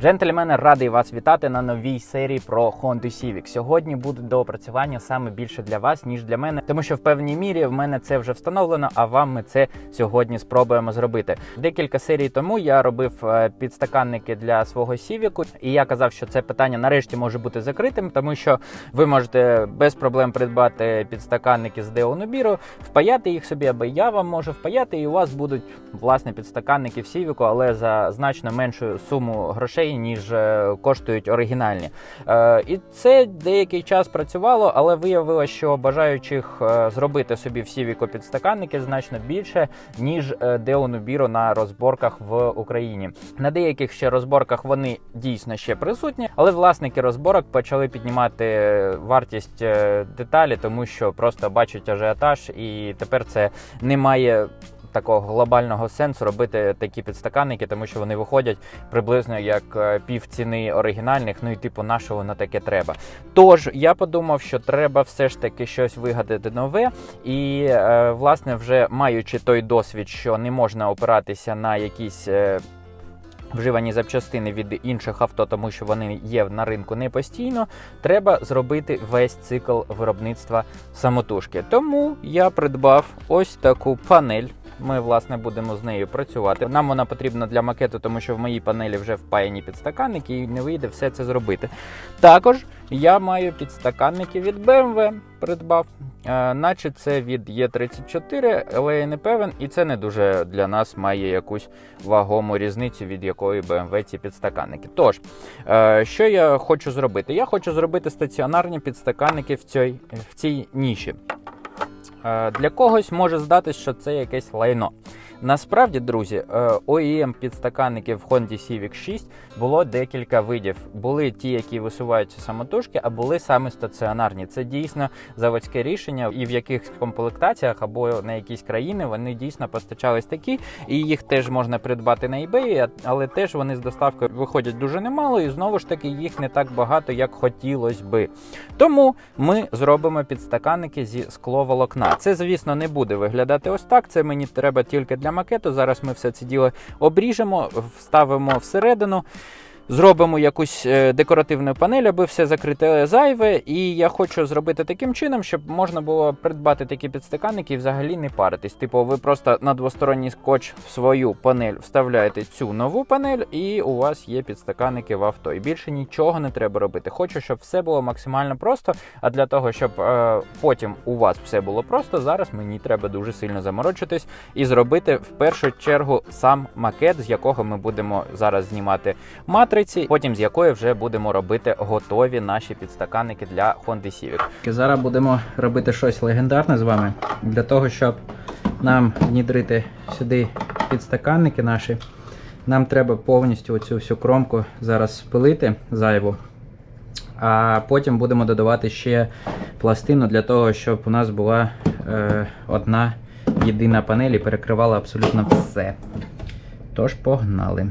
Джентльмени, радий вас вітати на новій серії про Honda Civic. Сьогодні буде доопрацювання саме більше для вас, ніж для мене, тому що в певній мірі в мене це вже встановлено, а вам ми це сьогодні спробуємо зробити. Декілька серій тому я робив е, підстаканники для свого Civic, і я казав, що це питання нарешті може бути закритим, тому що ви можете без проблем придбати підстаканники з Деонобіру, впаяти їх собі, або я вам можу впаяти, і у вас будуть власне підстаканники в Civic, але за значно меншу суму грошей, ніж е, коштують оригінальні. Е, і це деякий час працювало, але виявилося, що бажаючих е, зробити собі в Civic підстаканники значно більше, ніж е, на розборках в Україні. На деяких ще розборках вони дійсно ще присутні, але власники розборок почали піднімати вартість деталі, тому що просто бачать ажіотаж, і тепер це не має. Такого глобального сенсу робити такі підстаканники, тому що вони виходять приблизно як е, пів ціни оригінальних. Ну і типу, на що воно таке треба. Тож я подумав, що треба все ж таки щось вигадати нове, і е, власне, вже маючи той досвід, що не можна опиратися на якісь. е, Вживані запчастини від інших авто, тому що вони є на ринку не постійно. Треба зробити весь цикл виробництва самотужки. Тому я придбав ось таку панель. Ми, власне, будемо з нею працювати. Нам вона потрібна для макету, тому що в моїй панелі вже впаяні підстаканники, і не вийде все це зробити. Також я маю підстаканники від BMW, придбав, е, наче це від Е34, але я не певен, і це не дуже для нас має якусь вагому різницю, від якої BMW ці підстаканники. Тож, е, що я хочу зробити? Я хочу зробити стаціонарні підстаканники в цій, в цій ніші. Е, Для когось може здатись, що це якесь лайно. Насправді, друзі, е, OEM підстаканників Honda Civic 6 було декілька видів. Були ті, які висуваються самотужки, а були саме стаціонарні. Це дійсно заводське рішення, і в якихось комплектаціях або на якісь країни вони дійсно постачались такі, і їх теж можна придбати на eBay, але теж вони з доставкою виходять дуже немало, і знову ж таки їх не так багато, як хотілося би. Тому ми зробимо підстаканники зі скловолокна. Це, звісно, не буде виглядати ось так. Це мені треба тільки для макету. Зараз ми все це діло обріжемо, вставимо всередину. Зробимо якусь е, декоративну панель, аби все закрите зайве. І я хочу зробити таким чином, щоб можна було придбати такі підстаканники і взагалі не паритись. Типу, ви просто на двосторонній скотч в свою панель вставляєте цю нову панель, і у вас є підстаканники в авто. І більше нічого не треба робити. Хочу, щоб все було максимально просто. А для того, щоб е, потім у вас все було просто, зараз мені треба дуже сильно заморочитись і зробити в першу чергу сам макет, з якого ми будемо зараз знімати матриці, потім з якої вже будемо робити готові наші підстаканники для Honda Civic. Зараз будемо робити щось легендарне з вами для того, щоб нам внідрити сюди підстаканники наші. Нам треба повністю оцю всю кромку зараз спилити зайву. А потім будемо додавати ще пластину для того, щоб у нас була е, одна єдина панель і перекривала абсолютно все. Тож погнали.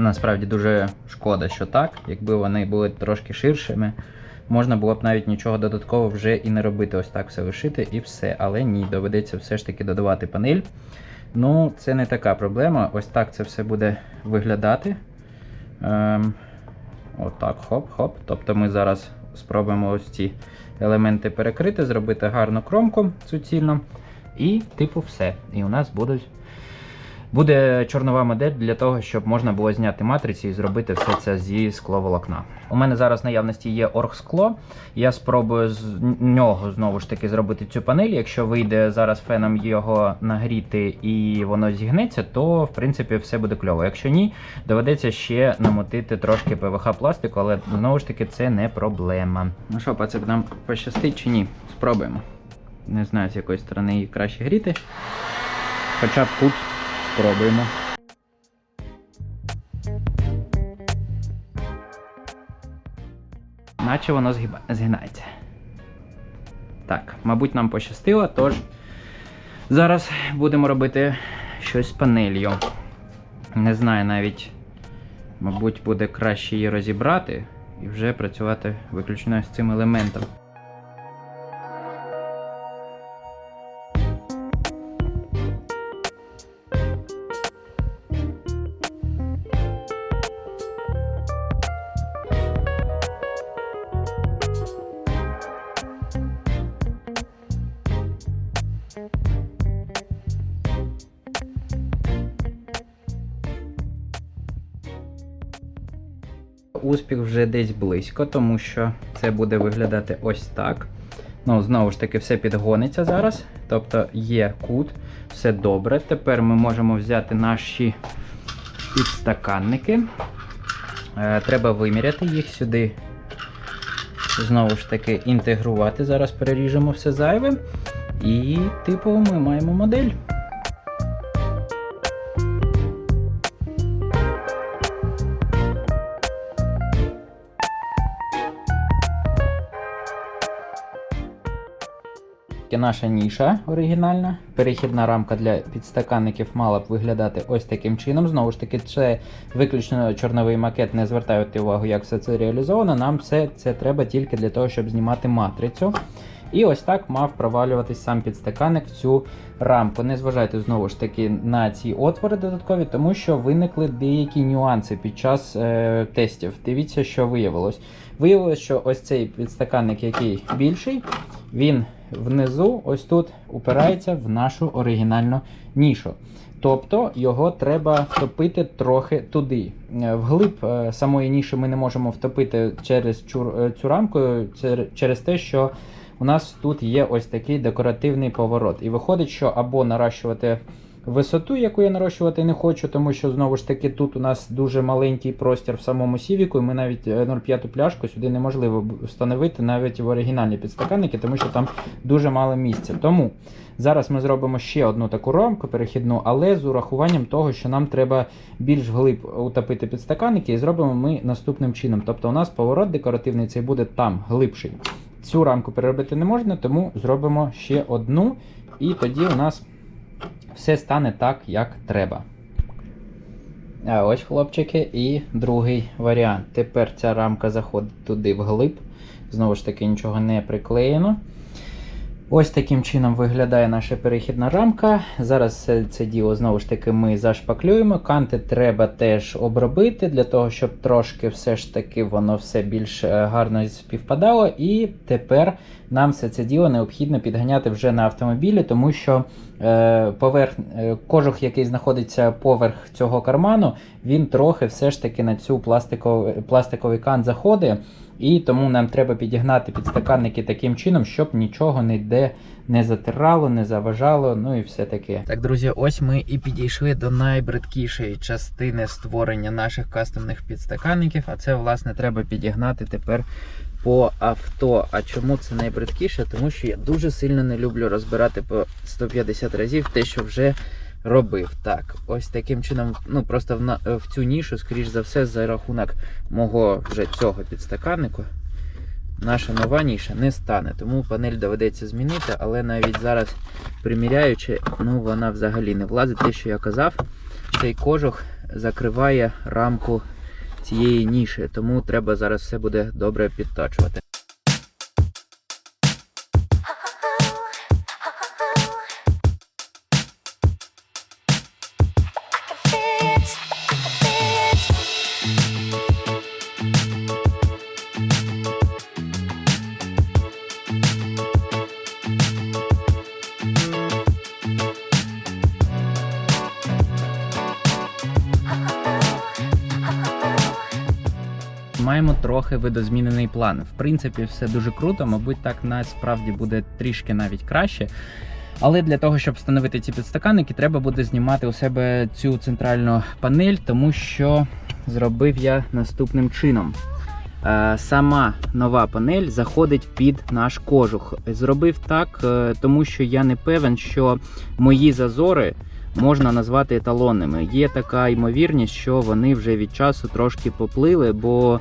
Насправді дуже шкода, що так. Якби вони були трошки ширшими, можна було б навіть нічого додатково вже і не робити. Ось так все лишити і все. Але ні, доведеться все ж таки додавати панель. Ну, це не така проблема. Ось так це все буде виглядати. Ем, отак, хоп-хоп. Тобто ми зараз спробуємо ось ці елементи перекрити, зробити гарну кромку суцільно. І, типу, все. І у нас будуть Буде чорнова модель для того, щоб можна було зняти матриці і зробити все це зі скловолокна. У мене зараз наявності є оргскло. Я спробую з нього знову ж таки зробити цю панель. Якщо вийде зараз феном його нагріти і воно зігнеться, то в принципі все буде кльово. Якщо ні, доведеться ще намотити трошки ПВХ пластику, але знову ж таки це не проблема. Ну що, пацик, нам пощастить чи ні? Спробуємо. Не знаю, з якої сторони її краще гріти. Хоча б тут спробуємо. Наче воно згиба... згинається. Так, мабуть, нам пощастило, тож зараз будемо робити щось з панелью. Не знаю навіть, мабуть, буде краще її розібрати і вже працювати виключно з цим елементом. Вже десь близько, тому що це буде виглядати ось так. Ну, знову ж таки, все підгониться зараз. Тобто є кут, все добре. Тепер ми можемо взяти наші підстаканники. Е, треба виміряти їх сюди. Знову ж таки, інтегрувати. Зараз переріжемо все зайве. І, типу, ми маємо модель. І наша ніша оригінальна. Перехідна рамка для підстаканників мала б виглядати ось таким чином. Знову ж таки, це виключно чорновий макет. Не звертайте увагу, як все це реалізовано. Нам все це треба тільки для того, щоб знімати матрицю. І ось так мав провалюватись сам підстаканник в цю рамку. Не зважайте знову ж таки на ці отвори додаткові, тому що виникли деякі нюанси під час е, тестів. Дивіться, що виявилось. Виявилось, що ось цей підстаканник, який більший, він внизу, ось тут, упирається в нашу оригінальну нішу. Тобто його треба втопити трохи туди. Е, Вглиб е, самої ніші ми не можемо втопити через цю, е, рамку, через те, що у нас тут є ось такий декоративний поворот. І виходить, що або наращувати висоту, яку я нарощувати не хочу, тому що знову ж таки тут у нас дуже маленький простір в самому сівіку, і ми навіть е, 0,5 пляшку сюди неможливо встановити навіть в оригінальні підстаканники, тому що там дуже мало місця. Тому зараз ми зробимо ще одну таку рамку перехідну, але з урахуванням того, що нам треба більш вглиб утопити підстаканники, і зробимо ми наступним чином. Тобто у нас поворот декоративний цей буде там глибший. Цю рамку переробити не можна, тому зробимо ще одну, і тоді у нас все стане так, як треба. А ось, хлопчики, і другий варіант. Тепер ця рамка заходить туди вглиб. Знову ж таки, нічого не приклеєно. Ось таким чином виглядає наша перехідна рамка. Зараз це, це діло знову ж таки ми зашпаклюємо. Канти треба теж обробити, для того, щоб трошки все ж таки воно все більш е, гарно співпадало. І тепер нам все це діло необхідно підганяти вже на автомобілі, тому що е, поверх, е, кожух, який знаходиться поверх цього карману, він трохи все ж таки на цю пластиковий, пластиковий кант заходить. І тому нам треба підігнати підстаканники таким чином, щоб нічого ніде не затирало, не заважало, ну і все таке. Так, друзі, ось ми і підійшли до найбридкішої частини створення наших кастомних підстаканників. А це, власне, треба підігнати тепер по авто. А чому це найбридкіше? Тому що я дуже сильно не люблю розбирати по 150 разів те, що вже робив. Так, ось таким чином, ну просто в, на, в цю нішу, скоріш за все, за рахунок мого вже цього підстаканнику. Наша нова ніша не стане, тому панель доведеться змінити, але навіть зараз приміряючи, ну вона взагалі не влазить. Те, що я казав, цей кожух закриває рамку цієї ніші, тому треба зараз все буде добре підтачувати. Маємо трохи видозмінений план. В принципі, все дуже круто. Мабуть, так насправді буде трішки навіть краще. Але для того, щоб встановити ці підстаканники, треба буде знімати у себе цю центральну панель, тому що зробив я наступним чином. Е, Сама нова панель заходить під наш кожух. Зробив так, е, тому що я не певен, що мої зазори можна назвати еталонними. Є така ймовірність, що вони вже від часу трошки поплили, бо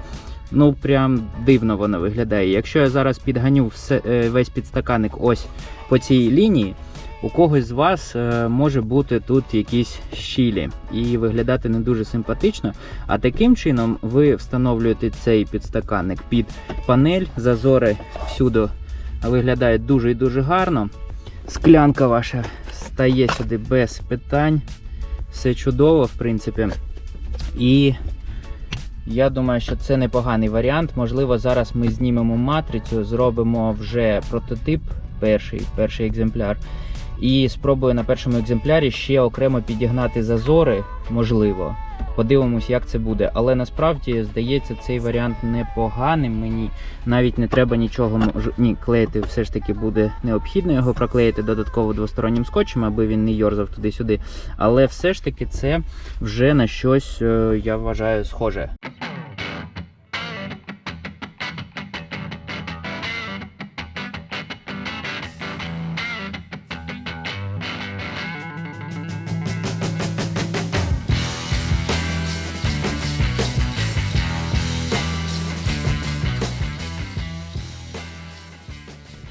ну прям дивно воно виглядає. Якщо я зараз підганю все, е, весь підстаканник ось по цій лінії, у когось з вас е, може бути тут якісь щілі і виглядати не дуже симпатично. А таким чином ви встановлюєте цей підстаканник під панель, зазори всюди виглядають дуже і дуже гарно. Склянка ваша стає сюди без питань. Все чудово, в принципі. І я думаю, що це непоганий варіант. Можливо, зараз ми знімемо матрицю, зробимо вже прототип, перший, перший екземпляр. І спробую на першому екземплярі ще окремо підігнати зазори, можливо. Подивимось, як це буде. Але насправді, здається, цей варіант непоганим. Мені навіть не треба нічого ні, клеїти. Все ж таки буде необхідно його проклеїти додатково двостороннім скотчем, аби він не йорзав туди-сюди. Але все ж таки це вже на щось, е, я вважаю, схоже.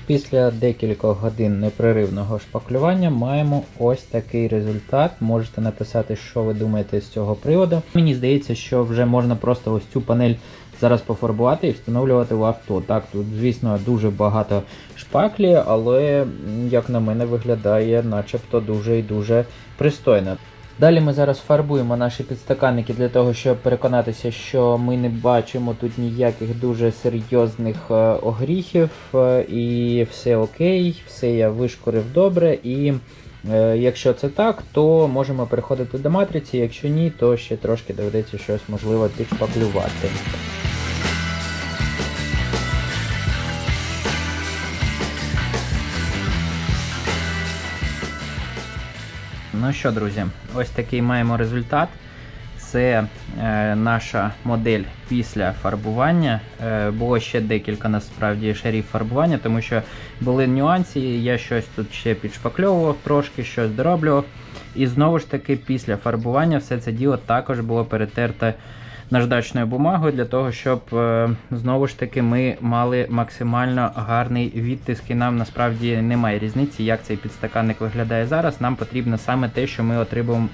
Після декількох годин непреривного шпаклювання маємо ось такий результат. Можете написати, що ви думаєте з цього приводу. Мені здається, що вже можна просто ось цю панель зараз пофарбувати і встановлювати в авто. Так, тут, звісно, дуже багато шпаклі, але, як на мене, виглядає начебто дуже і дуже пристойно. Далі ми зараз фарбуємо наші підстаканники для того, щоб переконатися, що ми не бачимо тут ніяких дуже серйозних е, огріхів, е, і все окей, все я вишкурив добре. І е, якщо це так, то можемо переходити до матриці. Якщо ні, то ще трошки доведеться щось можливо підшпаклювати. Ну що, друзі, ось такий маємо результат. Це е, наша модель після фарбування. Е, було ще декілька насправді шарів фарбування, тому що були нюанси. Я щось тут ще підшпакльовував, трошки щось дороблював. І знову ж таки, після фарбування все це діло також було перетерте наждачною бумагою для того, щоб е, знову ж таки ми мали максимально гарний відтиск. І нам насправді немає різниці, як цей підстаканник виглядає зараз. Нам потрібно саме те, що ми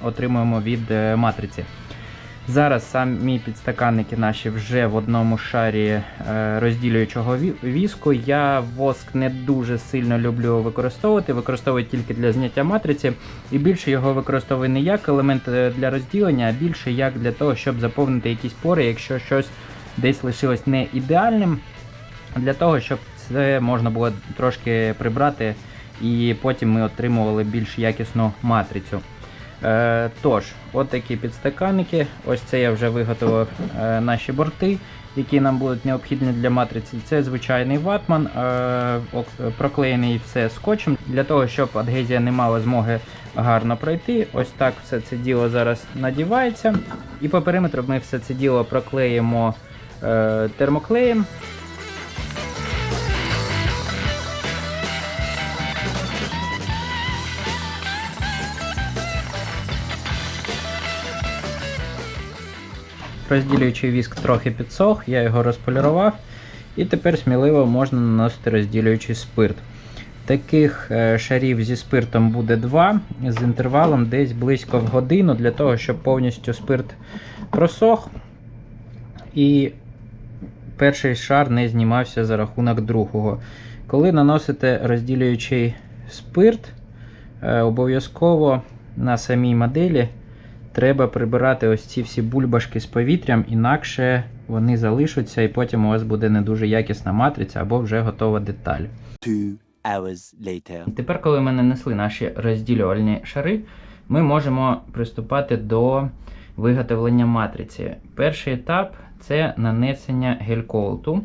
отримуємо, від е, матриці. Зараз самі підстаканники наші вже в одному шарі е, розділюючого віску. Я воск не дуже сильно люблю використовувати, використовую тільки для зняття матриці, і більше його використовую не як елемент е, для розділення, а більше як для того, щоб заповнити якісь пори, якщо щось десь лишилось не ідеальним, для того, щоб це можна було трошки прибрати, і потім ми отримували більш якісну матрицю. Е, тож, от такі підстаканники. Ось це я вже виготовив е, наші борти, які нам будуть необхідні для матриці. Це звичайний ватман, е, проклеєний все скотчем, для того, щоб адгезія не мала змоги гарно пройти. Ось так все це діло зараз надівається. І по периметру ми все це діло проклеїмо е, термоклеєм. Розділюючий віск трохи підсох, я його розполірував. І тепер сміливо можна наносити розділюючий спирт. Таких е, шарів зі спиртом буде два з інтервалом десь близько в годину, для того, щоб повністю спирт просох. І перший шар не знімався за рахунок другого. Коли наносите розділюючий спирт, е, обов'язково на самій моделі треба прибирати ось ці всі бульбашки з повітрям, інакше вони залишаться, і потім у вас буде не дуже якісна матриця або вже готова деталь. Two hours later. Тепер, коли ми нанесли наші розділювальні шари, ми можемо приступати до виготовлення матриці. Перший етап це нанесення гель-коуту.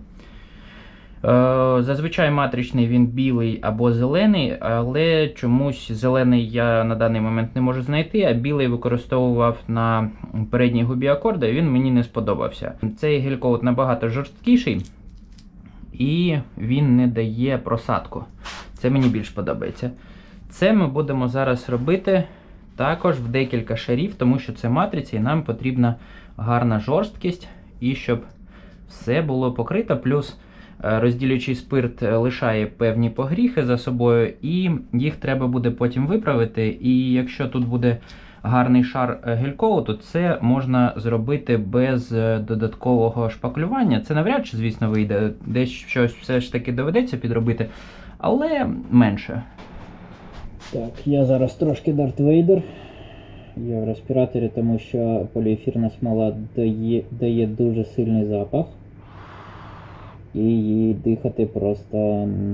Е, Зазвичай матричний він білий або зелений, але чомусь зелений я на даний момент не можу знайти, а білий використовував на передній губі акорда, і він мені не сподобався. Цей гель-коут набагато жорсткіший і він не дає просадку. Це мені більш подобається. Це ми будемо зараз робити також в декілька шарів, тому що це матриця, і нам потрібна гарна жорсткість, і щоб все було покрито. Плюс Розділюючий спирт е, лишає певні погріхи за собою, і їх треба буде потім виправити. І якщо тут буде гарний шар е, гельколу, то це можна зробити без е, додаткового шпаклювання. Це навряд чи, звісно, вийде. Десь щось все ж таки доведеться підробити, але менше. Так, я зараз трошки Дарт Вейдер. Я в респіраторі, тому що поліефірна смола дає, дає дуже сильний запах. І її дихати просто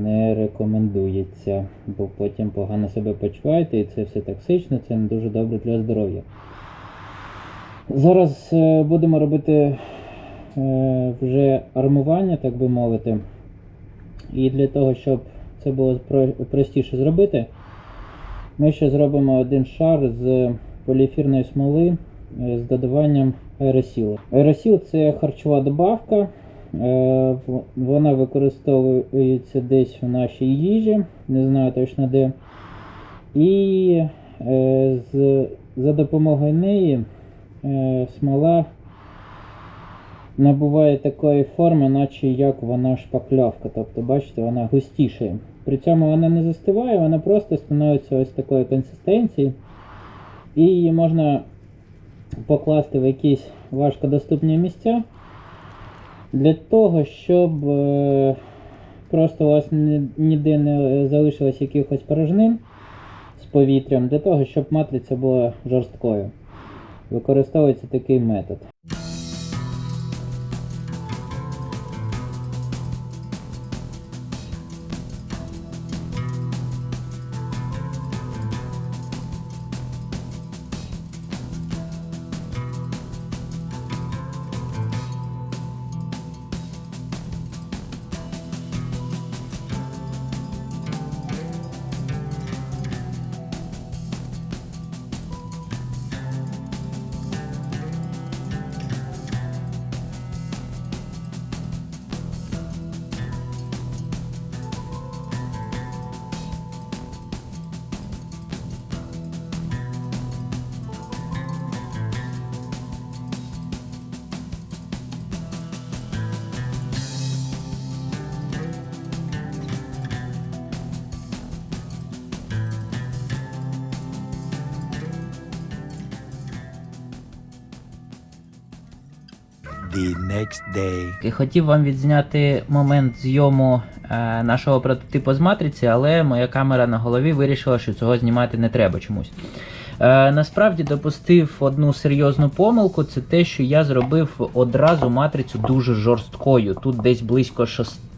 не рекомендується, бо потім погано себе почуваєте і це все токсично, це не дуже добре для здоров'я. Зараз е, будемо робити е, вже армування, так би мовити. І для того, щоб це було простіше зробити, ми ще зробимо один шар з поліефірної смоли е, з додаванням аеросілу. Аеросіл це харчова добавка. Е, Вона використовується десь в нашій їжі, не знаю точно де. І е, за допомогою неї е, смола набуває такої форми, наче як вона шпакльовка. Тобто, бачите, вона густішає. При цьому вона не застиває, вона просто становиться ось такої консистенції. І її можна покласти в якісь важкодоступні місця для того, щоб е, просто у вас ніде не залишилось якихось порожнин з повітрям, для того, щоб матриця була жорсткою. Використовується такий метод. The next day. Хотів вам відзняти момент зйому е, нашого прототипу з матриці, але моя камера на голові вирішила, що цього знімати не треба чомусь. Е, насправді допустив одну серйозну помилку, це те, що я зробив одразу матрицю дуже жорсткою. Тут десь близько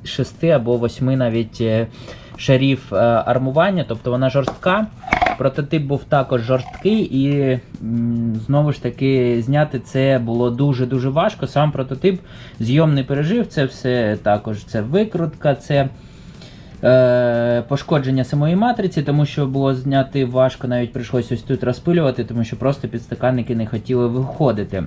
6 або 8 навіть е, шарів е, армування, тобто вона жорстка. Прототип був також жорсткий, і знову ж таки зняти це було дуже-дуже важко. Сам прототип зйом не пережив. Це все також це викрутка, це е, пошкодження самої матриці, тому що було зняти важко, навіть прийшлося ось тут розпилювати, тому що просто підстаканники не хотіли виходити.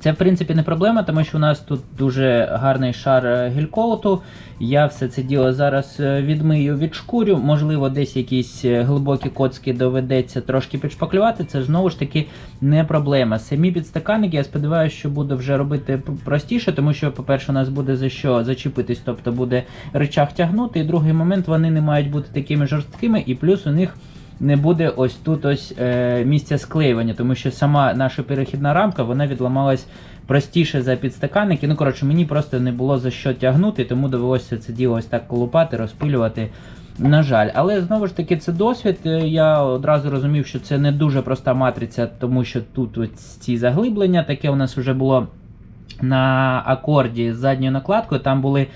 Це, в принципі, не проблема, тому що у нас тут дуже гарний шар е, гелькоуту. Я все це діло зараз е, відмию, відшкурю. Можливо, десь якісь е, глибокі коцки доведеться трошки підшпаклювати. Це знову ж таки не проблема. Самі підстаканники, я сподіваюся, що буду вже робити простіше, тому що, по-перше, у нас буде за що зачепитись, тобто буде речах тягнути. І другий момент вони не мають бути такими жорсткими, і плюс у них не буде ось тут ось е, місця склеювання, тому що сама наша перехідна рамка вона відламалась простіше за підстаканники. Ну, коротше, мені просто не було за що тягнути, тому довелося це діло ось так колупати, розпилювати. На жаль, але знову ж таки це досвід. Е, Я одразу розумів, що це не дуже проста матриця, тому що тут ось ці заглиблення, таке у нас вже було на акорді з задньою накладкою. Там були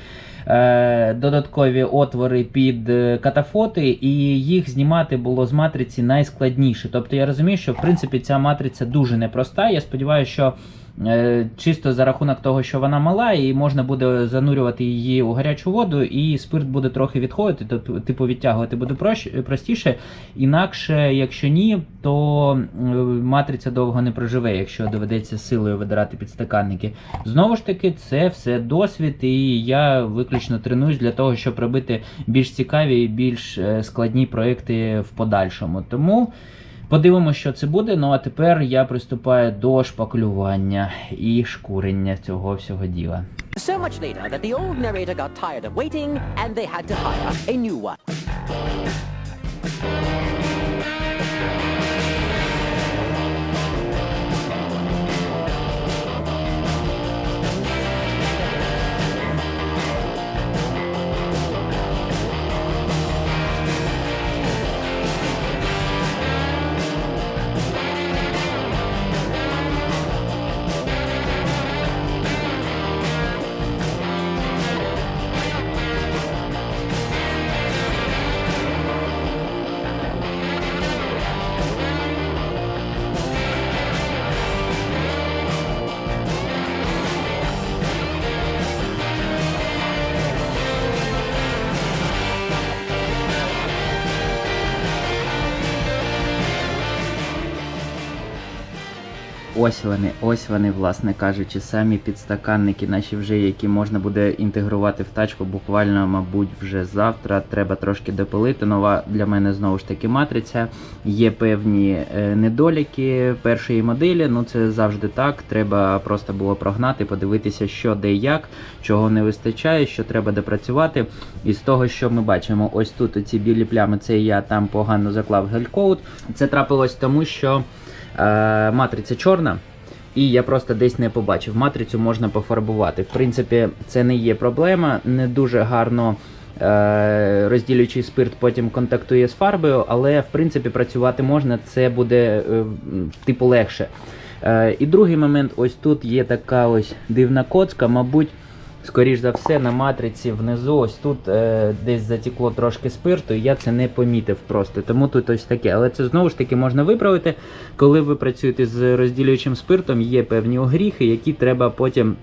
додаткові отвори під е, катафоти, і їх знімати було з матриці найскладніше. Тобто я розумію, що в принципі ця матриця дуже непроста. Я сподіваюся, що е, чисто за рахунок того, що вона мала, і можна буде занурювати її у гарячу воду, і спирт буде трохи відходити, тобто, типу відтягувати буде простіше. Інакше, якщо ні, то е, матриця довго не проживе, якщо доведеться силою видирати підстаканники. Знову ж таки, це все досвід, і я виключно тренуюсь для того, щоб робити більш цікаві і більш е, складні проекти в подальшому. Тому. Подивимося, що це буде. Ну а тепер я приступаю до шпаклювання і шкурення цього всього діла. So much later that the old narrator got tired of waiting and they had to hire a new one. Ось вони, ось вони, власне кажучи, самі підстаканники, наші вже, які можна буде інтегрувати в тачку буквально, мабуть, вже завтра. Треба трошки допилити. Нова для мене знову ж таки матриця. Є певні е, недоліки першої моделі. Ну це завжди так. Треба просто було прогнати, подивитися, що де як, чого не вистачає, що треба допрацювати. І з того, що ми бачимо, ось тут оці білі плями, це я там погано заклав гелькоут. Це трапилось тому, що матриця чорна. І я просто десь не побачив. Матрицю можна пофарбувати. В принципі, це не є проблема. Не дуже гарно е, розділюючий спирт потім контактує з фарбою, але в принципі працювати можна, це буде е, типу легше. Е, і другий момент, ось тут є така ось дивна коцка, мабуть. Скоріш за все, на матриці внизу, ось тут е, десь затекло трошки спирту, і я це не помітив просто. Тому тут ось таке. Але це знову ж таки можна виправити. Коли ви працюєте з розділюючим спиртом, є певні огріхи, які треба потім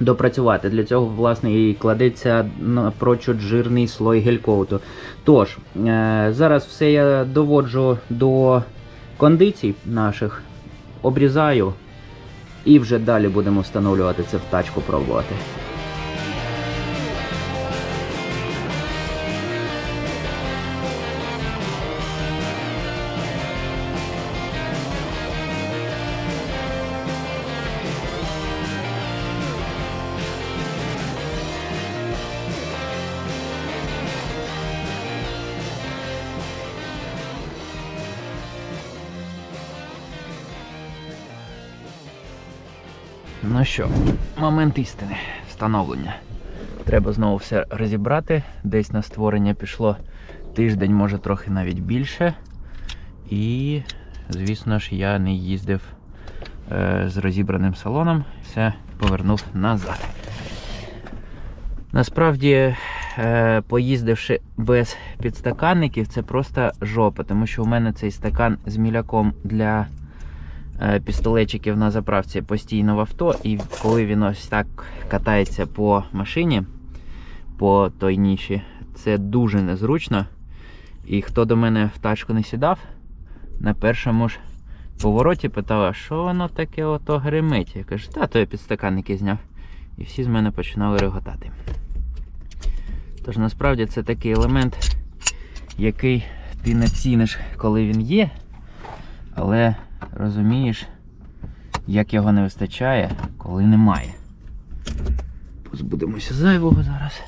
допрацювати. Для цього, власне, і кладеться напрочуд жирний слой гелькоуту. Тож, е, зараз все я доводжу до кондицій наших, обрізаю. І вже далі будемо встановлювати це в тачку пробувати. Що, момент істини, встановлення. Треба знову все розібрати. Десь на створення пішло тиждень, може трохи навіть більше. І, звісно ж, я не їздив е, з розібраним салоном, все повернув назад. Насправді, е, поїздивши без підстаканників, це просто жопа, тому що у мене цей стакан з міляком для пістолетчиків на заправці постійно в авто, і коли він ось так катається по машині, по той ніші, це дуже незручно. І хто до мене в тачку не сідав, на першому ж повороті питав, а що воно таке ото гримить? Я кажу, та то я підстаканники зняв. І всі з мене починали реготати. Тож насправді це такий елемент, який ти не ціниш, коли він є, але розумієш, як його не вистачає, коли немає. Позбудемося зайвого зараз.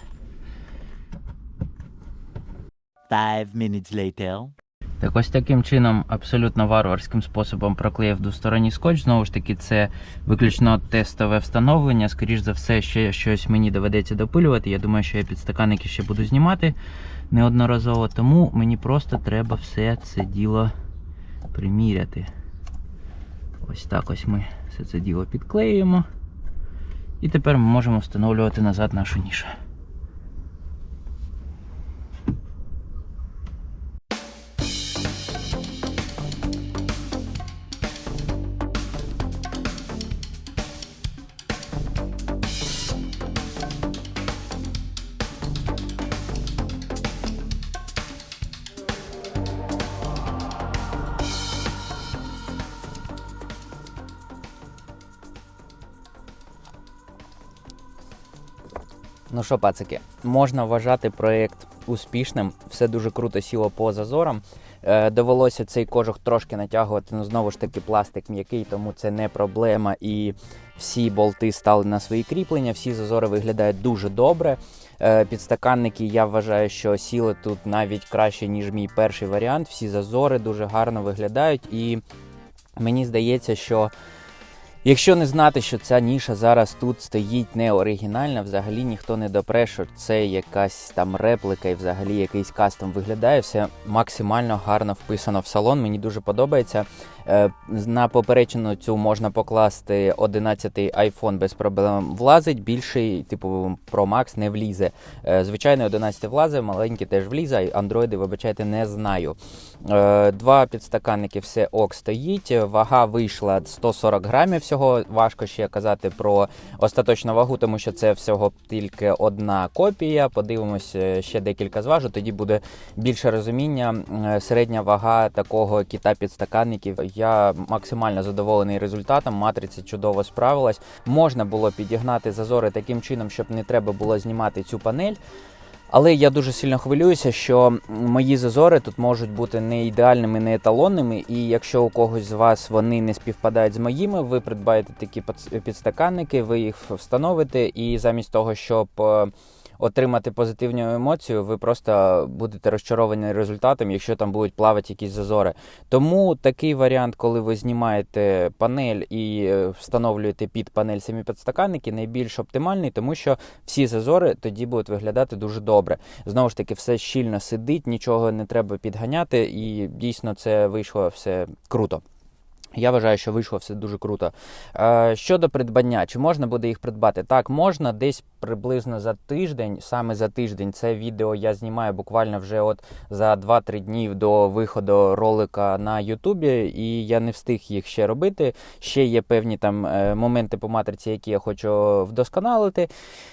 Five minutes later. Так ось таким чином, абсолютно варварським способом проклеїв двосторонній скотч. Знову ж таки, це виключно тестове встановлення. Скоріш за все, ще щось мені доведеться допилювати. Я думаю, що я підстаканники ще буду знімати неодноразово, тому мені просто треба все це діло приміряти. Ось так ось ми все це діло підклеюємо. І тепер ми можемо встановлювати назад нашу нішу. Що, пацики, можна вважати проєкт успішним. Все дуже круто сіло по зазорам. Е, довелося цей кожух трошки натягувати. Ну знову ж таки, пластик м'який, тому це не проблема. І всі болти стали на свої кріплення, всі зазори виглядають дуже добре. Е, Підстаканники я вважаю, що сіли тут навіть краще, ніж мій перший варіант. Всі зазори дуже гарно виглядають, і мені здається, що якщо не знати, що ця ніша зараз тут стоїть не оригінальна, взагалі ніхто не допре, що це якась там реплика і взагалі якийсь кастом виглядає. Все максимально гарно вписано в салон. Мені дуже подобається. Е, На поперечину цю можна покласти 11-й iPhone без проблем влазить. Більший, типу Pro Max не влізе. Е, Звичайний 11 влазить, маленький теж влізе, а андроїди, вибачайте, не знаю. Е, Два підстаканники, все ок стоїть. Вага вийшла 140 грамів всього. Важко ще казати про остаточну вагу, тому що це всього тільки одна копія. Подивимось, ще декілька зважу. Тоді буде більше розуміння. Середня вага такого кита підстаканників. Я максимально задоволений результатом. Матриця чудово справилась. Можна було підігнати зазори таким чином, щоб не треба було знімати цю панель. Але я дуже сильно хвилююся, що мої зазори тут можуть бути не ідеальними, не еталонними. І якщо у когось з вас вони не співпадають з моїми, ви придбаєте такі підстаканники, ви їх встановите, і замість того, щоб е, отримати позитивну емоцію, ви просто будете розчаровані результатом, якщо там будуть плавати якісь зазори. Тому такий варіант, коли ви знімаєте панель і е, встановлюєте під панель самі підстаканники, найбільш оптимальний, тому що всі зазори тоді будуть виглядати дуже добре. Знову ж таки, все щільно сидить, нічого не треба підганяти, і дійсно це вийшло все круто. Я вважаю, що вийшло все дуже круто. Е, щодо придбання, чи можна буде їх придбати? Так, можна десь приблизно за тиждень, саме за тиждень. Це відео я знімаю буквально вже от за 2-3 дні до виходу ролика на Ютубі, і я не встиг їх ще робити. Ще є певні там е, моменти по матриці, які я хочу вдосконалити.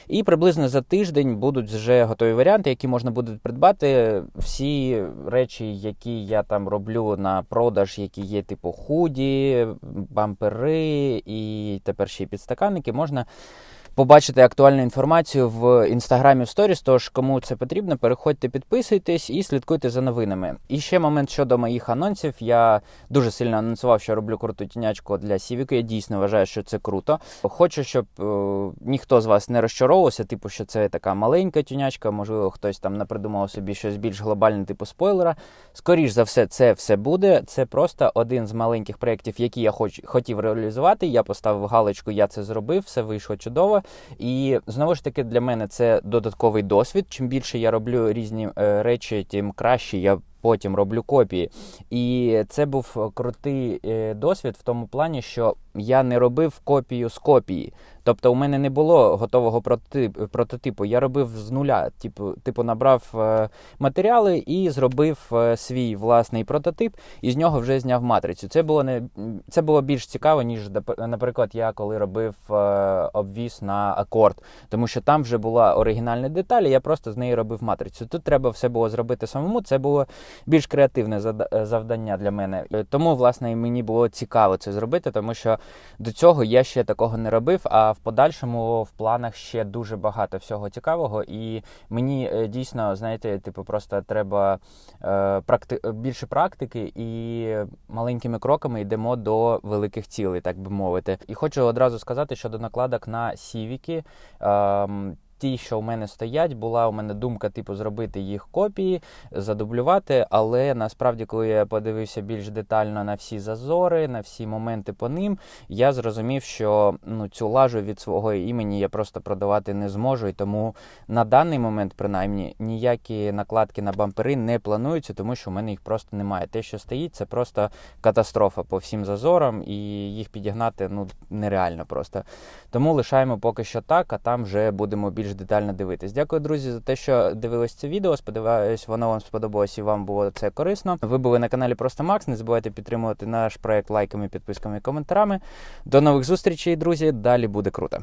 І приблизно за тиждень будуть вже готові варіанти, які можна буде придбати. Всі речі, які я там роблю на продаж, які є типу худі, бампери і тепер ще й підстаканники, можна. Побачити актуальну інформацію в інстаграмі в сторіс. Тож, кому це потрібно, переходьте, підписуйтесь і слідкуйте за новинами. І ще момент щодо моїх анонсів. Я дуже сильно анонсував, що роблю круту тінячку для Сівіку. Я дійсно вважаю, що це круто. Хочу, щоб е, ніхто з вас не розчаровувався, типу, що це така маленька тюнячка, можливо, хтось там напридумав собі щось більш глобальне, типу спойлера. Скоріш за все, це все буде. Це просто один з маленьких проєктів, які я хоч, хотів реалізувати. Я поставив галочку, я це зробив, все вийшло чудово. І знову ж таки для мене це додатковий досвід. Чим більше я роблю різні е, речі, тим краще я потім роблю копії. І це був крутий е, досвід в тому плані, що я не робив копію з копії. Тобто у мене не було готового прототип, прототипу. Я робив з нуля. Типу, типу набрав е, матеріали і зробив е, свій власний прототип, і з нього вже зняв матрицю. Це було не це було більш цікаво, ніж наприклад, я коли робив е, обвіз на акорд, тому що там вже була оригінальна деталь, і я просто з неї робив матрицю. Тут треба все було зробити самому. Це було більш креативне завдання для мене. Тому, власне, мені було цікаво це зробити, тому що до цього я ще такого не робив. А в подальшому в планах ще дуже багато всього цікавого. І мені е, дійсно, знаєте, типу, просто треба е, практи... більше практики і маленькими кроками йдемо до великих цілей, так би мовити. І хочу одразу сказати щодо накладок на сівіки. Ем, Ті, що у мене стоять, була у мене думка, типу, зробити їх копії, задублювати. Але насправді, коли я подивився більш детально на всі зазори, на всі моменти по ним, я зрозумів, що ну цю лажу від свого імені я просто продавати не зможу. І тому на даний момент, принаймні, ніякі накладки на бампери не плануються, тому що в мене їх просто немає. Те, що стоїть, це просто катастрофа по всім зазорам, і їх підігнати ну нереально просто. Тому лишаємо поки що так, а там вже будемо більш детально дивитись. Дякую, друзі, за те, що дивились це відео. Сподіваюсь, воно вам сподобалось і вам було це корисно. Ви були на каналі Просто Макс. Не забувайте підтримувати наш проект лайками, підписками і коментарами. До нових зустрічей, друзі. Далі буде круто.